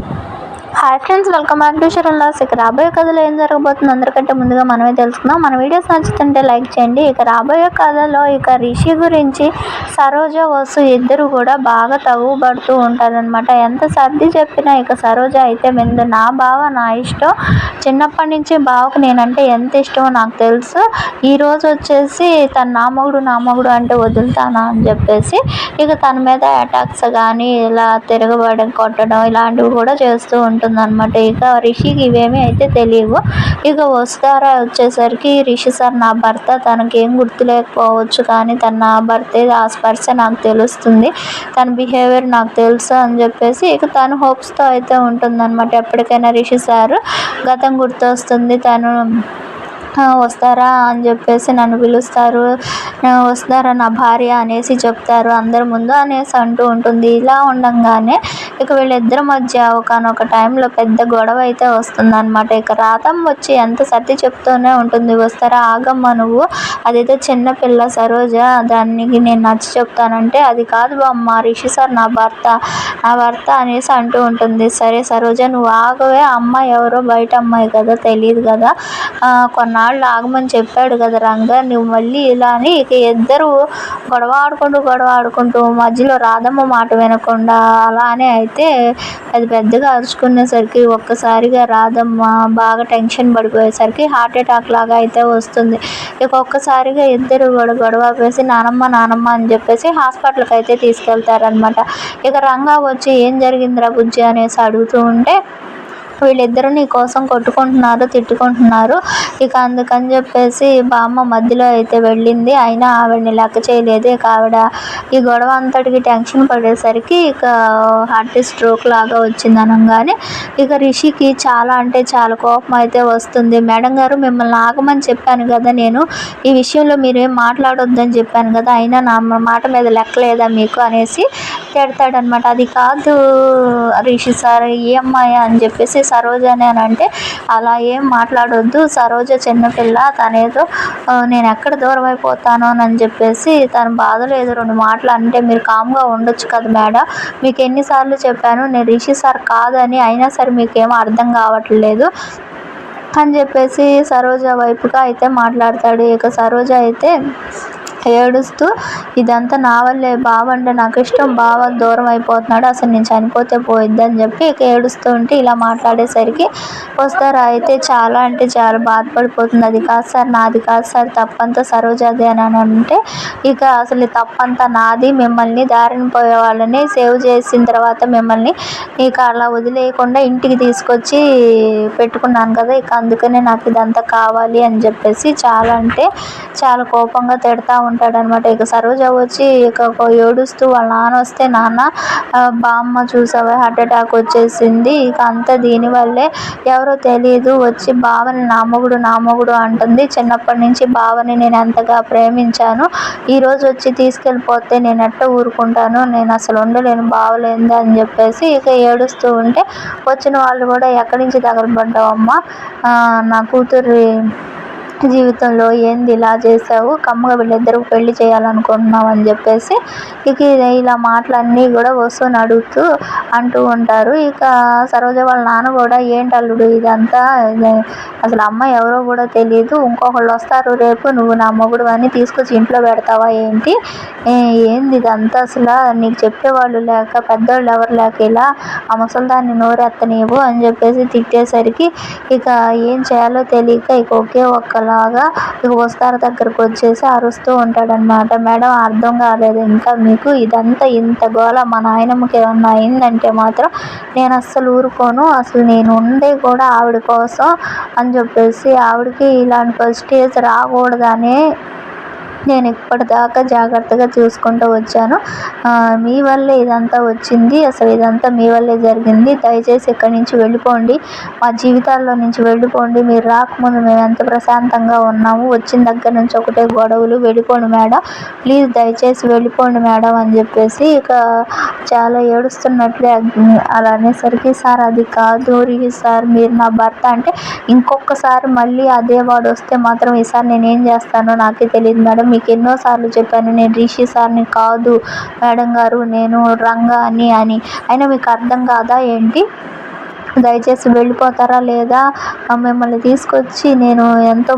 you hi friends welcome back to షరల్లాస్ ఇక రాబోయే కథలో ఏం జరగబోతుందో అందరికంటే ముందుగా మనమే తెలుసుకుందాం. మన వీడియోస్ నచ్చుతుంటే లైక్ చేయండి. ఇక రాబోయే కథలో ఇక రిషి గురించి సరోజ వసు ఇద్దరు కూడా బాగా తగుబడుతూ ఉంటారనమాట ఎంత సర్ది చెప్పినా ఇక సరోజ అయితే విందు నా బావ నా ఇష్టం. చిన్నప్పటి నుంచి బావకు నేనంటే ఎంత ఇష్టమో నాకు తెలుసు. ఈరోజు వచ్చేసి తన నా మొగుడు నా మొగుడు అంటే వదులుతానా అని చెప్పేసి ఇక తన మీద అటాక్స్ కానీ ఇలా తిరగబడి కొట్టడం ఇలాంటివి కూడా చేస్తూ ఉంటుంది ఉంటుందన్నమాట ఇక రిషికి ఇవేమీ అయితే తెలియవు. ఇక వస్తారా వచ్చేసరికి రిషి సార్ నా భర్త తనకేం గుర్తులేకపోవచ్చు కానీ తన నా భర్తే ఆ స్పర్శ నాకు తెలుస్తుంది. తన బిహేవియర్ నాకు తెలుసు అని చెప్పేసి ఇక తను హోప్స్తో అయితే ఉంటుందన్నమాట. ఎప్పటికైనా రిషి సార్ గతం గుర్తొస్తుంది. తను వస్తారా అని చెప్పేసి నన్ను పిలుస్తారు. వస్తారా నా భార్య అనేసి చెప్తారు అందరి ముందు అనేసి అంటూ ఉంటుంది. ఇలా ఉండంగానే ఇక వీళ్ళిద్దరి మధ్య ఒకనొక టైంలో పెద్ద గొడవ అయితే వస్తుందన్నమాట. ఇక రాతం వచ్చి ఎంత సర్ది చెప్తూనే ఉంటుంది. వస్తారా ఆగమ్మ నువ్వు? అదైతే చిన్నపిల్ల సరోజ దానికి నేను నచ్చి చెప్తానంటే అది కాదు బామ్మ రిషి సార్ నా భర్త నా భర్త అనేసి అంటూ ఉంటుంది. సరే సరోజ నువ్వు ఆగవే అమ్మ ఎవరో బయట అమ్మాయి కదా తెలియదు కదా. కొన్న కొన్నాళ్ళు ఆగమని చెప్పాడు కదా రంగ. నువ్వు మళ్ళీ ఇలా అని ఇక ఇద్దరు గొడవ ఆడుకుంటూ గొడవ ఆడుకుంటూ మధ్యలో రాధమ్మ మాట వినకుండా అలానే అయితే అది పెద్దగా అరుచుకునేసరికి ఒక్కసారిగా రాధమ్మ బాగా టెన్షన్ పడిపోయేసరికి హార్ట్ అటాక్ లాగా అయితే వస్తుంది. ఇక ఒక్కసారిగా ఇద్దరు గొడవ గొడవ వేసి నానమ్మ నానమ్మ అని చెప్పేసి హాస్పిటల్కి అయితే తీసుకెళ్తారనమాట ఇక రంగా వచ్చి ఏం జరిగిందిరా బుజ్జి అనేసి అడుగుతూ ఉంటే వీళ్ళిద్దరూ నీ కోసం కొట్టుకుంటున్నారు తిట్టుకుంటున్నారు. ఇక అందుకని చెప్పేసి బామ్మ మధ్యలో అయితే వెళ్ళింది. అయినా ఆవిడని లెక్క చేయలేదు. ఇక ఆవిడ ఈ గొడవ అంతటికి టెన్షన్ పడేసరికి ఇక హార్ట్ స్ట్రోక్ లాగా వచ్చింది అనగానే ఇక రిషికి చాలా అంటే చాలా కోపం అయితే వస్తుంది. మేడం గారు మిమ్మల్ని ఆగమని చెప్పాను కదా నేను. ఈ విషయంలో మీరేం మాట్లాడొద్దని చెప్పాను కదా. అయినా నా మాట మీద లెక్కలేదా మీకు? అనేసి తిడతాడనమాట. అది కాదు రిషి సార్ ఏ అమ్మాయి? అని చెప్పేసి సరోజనే అని అంటే అలా ఏం మాట్లాడొద్దు. సరోజ చిన్నపిల్ల. తనేదో నేను ఎక్కడ దూరం అయిపోతాను అని చెప్పేసి తన బాధలు ఏదో రెండు మాటలు అంటే మీరు కామ్గా ఉండొచ్చు కదా మేడం. మీకు ఎన్నిసార్లు చెప్పాను. నేను రిషి సార్ కాదని అయినా సరే మీకేమో అర్థం కావట్లేదు అని చెప్పేసి సరోజ వైపుగా అయితే మాట్లాడతాడు. ఇక సరోజ అయితే ఏడుస్తూ ఇదంతా నా వల్లే బావ అంటే నాకు ఇష్టం బావ దూరం అయిపోతున్నాడు అసలు నేను చనిపోతే పోయిద్ది అని చెప్పి ఇక ఏడుస్తూ ఉంటే ఇలా మాట్లాడేసరికి వస్తారా? అయితే చాలా అంటే చాలా బాధపడిపోతుంది. అది కాదు సార్ నాది కాదు సార్ తప్పంతా సరోజాది అని అంటే ఇక అసలు తప్పంతా నాది మిమ్మల్ని దారిని పోయే వాళ్ళని సేవ్ చేసిన తర్వాత మిమ్మల్ని ఇక అలా వదిలేయకుండా ఇంటికి తీసుకొచ్చి పెట్టుకున్నాను కదా ఇక అందుకనే నాకు ఇదంతా కావాలి అని చెప్పేసి చాలా అంటే చాలా కోపంగా తిడతా ఉంటాడనమాట. ఇక సరోజ వచ్చి ఇక ఏడుస్తూ వాళ్ళ నాన్న వస్తే నాన్న బామ్మ చూసావా? హార్ట్ అటాక్ వచ్చేసింది. ఇక అంతా దీనివల్లే ఎవరో తెలియదు వచ్చి బావని నా మొగుడు నా మొగుడు అంటుంది. చిన్నప్పటి నుంచి బావని నేను ఎంతగా ప్రేమించాను. ఈరోజు వచ్చి తీసుకెళ్ళిపోతే నేను ఎట్ట ఊరుకుంటాను? నేను అసలు ఉండలేను బావలేదు అని చెప్పేసి ఇక ఏడుస్తూ ఉంటే వచ్చిన వాళ్ళు కూడా ఎక్కడి నుంచి తగలబడ్డావమ్మా? నా కూతురు జీవితంలో ఏంది ఇలా చేసావు? కమ్మగా వీళ్ళిద్దరు పెళ్ళి చేయాలనుకుంటున్నావు అని చెప్పేసి ఇక ఇలా మాటలన్నీ కూడా వస్తువుని అడుగుతూ అంటూ ఉంటారు. ఇక సరోజ వాళ్ళ నాన్న కూడా ఏంటి అల్లుడు ఇదంతా అసలు అమ్మ ఎవరో కూడా తెలియదు ఇంకొకళ్ళు వస్తారు రేపు నువ్వు నా మొగుడు అని తీసుకొచ్చి ఇంట్లో పెడతావా ఏంటి? ఏంది ఇదంతా అసలు? నీకు చెప్పేవాళ్ళు లేక పెద్దవాళ్ళు ఎవరు లేక ఇలా ఆ ముసలిదాన్ని నోరెత్తనీవు అని చెప్పేసి తిట్టేసరికి ఇక ఏం చేయాలో తెలియక ఇక ఒకే ఒక్కలా అలాగా ఇక దగ్గరకు వచ్చేసి అరుస్తూ ఉంటాడనమాట మేడం అర్థం కాలేదు. ఇంకా మీకు ఇదంతా ఇంత గోల మా నాయనమ్మకి ఏమన్నా అయిందంటే మాత్రం నేను అస్సలు ఊరుకోను. అసలు నేను ఉండే కూడా ఆవిడ కోసం అని చెప్పేసి ఆవిడకి ఇలాంటి స్టేజ్ రాకూడదని నేను ఇప్పటిదాకా జాగ్రత్తగా చూసుకుంటూ వచ్చాను. మీ వల్లే ఇదంతా వచ్చింది. అసలు ఇదంతా మీ వల్లే జరిగింది. దయచేసి ఇక్కడి నుంచి వెళ్ళిపోండి. మా జీవితాల్లో నుంచి వెళ్ళిపోండి. మీరు రాకముందు మేము ఎంత ప్రశాంతంగా ఉన్నాము. వచ్చిన దగ్గర నుంచి ఒకటే గొడవలు. వెళ్ళిపోండి మేడం. ప్లీజ్ దయచేసి వెళ్ళిపోండి మేడం అని చెప్పేసి ఇక చాలా ఏడుస్తున్నట్లే అలా అనేసరికి సార్ అది కాదు. సార్ మీరు నా భర్త. అంటే ఇంకొకసారి మళ్ళీ అదే వాడు వస్తే మాత్రం ఈసారి నేను ఏం చేస్తానో నాకే తెలియదు మేడం. మీకు ఎన్నోసార్లు చెప్పాను నేను రిషి సార్ని కాదు మేడం గారు నేను రంగా అని. అని అయినా మీకు అర్థం కాదా ఏంటి? దయచేసి వెళ్ళిపోతారా లేదా? మిమ్మల్ని తీసుకొచ్చి నేను ఎంతో